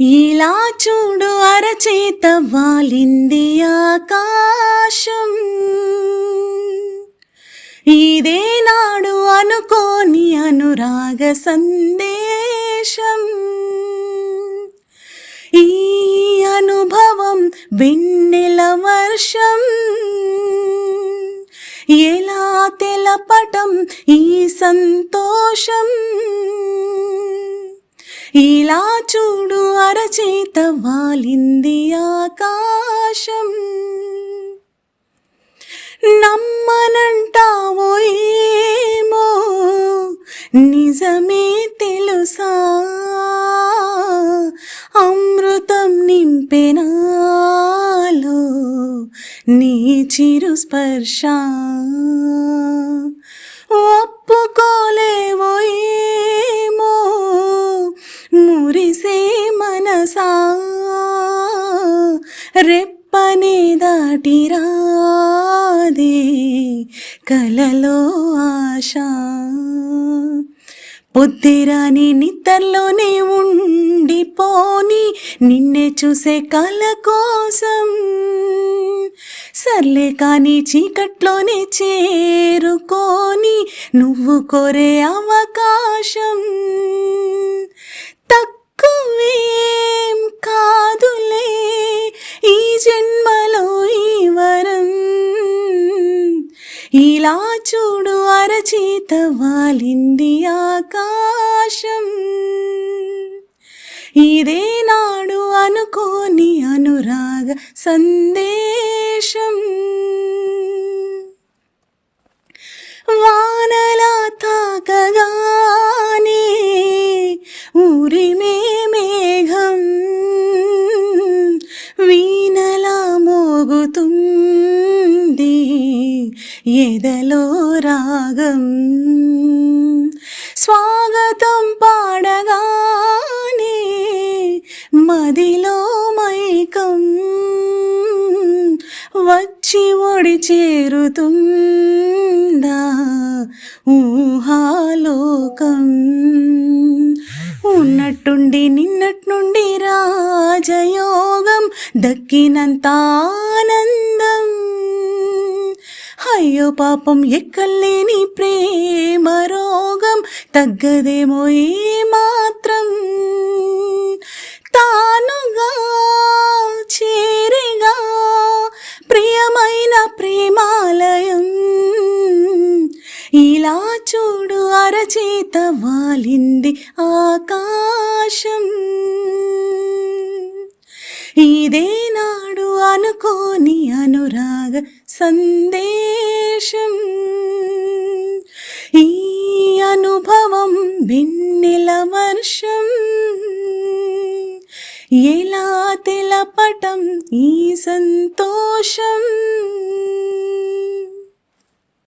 ఇలా చూడు అరచేత వాలింది ఆకాశం. ఇదే నాడు అనుకోని అనురాగ సందేశం. ఈ అనుభవం వెన్నెల వర్షం. ఎలా తెలపటం ఈ సంతోషం. ఇలా చూడు అరచేత వాలింది ఆకాశం. నమ్మనంటావో ఏమో నిజమే తెలుసా? అమృతం నింపెనాలో నీ చిరు స్పర్శ ఒప్పుకోలేవో మనసా రెప్పనే దాటి కలలో ఆశ. పొద్దురాని నిద్రలోనే ఉండిపోని నిన్నే చూసే కల కోసం. సర్లే కానీ చీకట్లోనే చేరుకోని నువ్వు కోరే అవకాశం. తక్కువేం ఇలా చూడు అరచేత వాలింది ఆకాశం. ఇదే నాడు అనుకోని అనురాగ సందేశం. వానలా ఎదలో రాగం? స్వాగతం పాడగానే మదిలో మైకం వచ్చి ఒడి చేరుతుందా ఊహాలోకం? ఉన్నట్టుండి నిన్నట్నుండి రాజయోగం దక్కినంత ఆనందం అయ్యో పాపం ఎక్కలేని ప్రేమ రోగం తగ్గదేమో ఏ మాత్రం తానుగా చేరిగా ప్రియమైన ప్రేమాలయం. ఇలా చూడు అరచేత వాలింది ఆకాశం. ఇదే నాడు అనుకోని అనురాగ సందేశం. ఈ అనుభవం వెన్నెల వర్షం. ఎలా తెలపటం ఈ సంతోషం.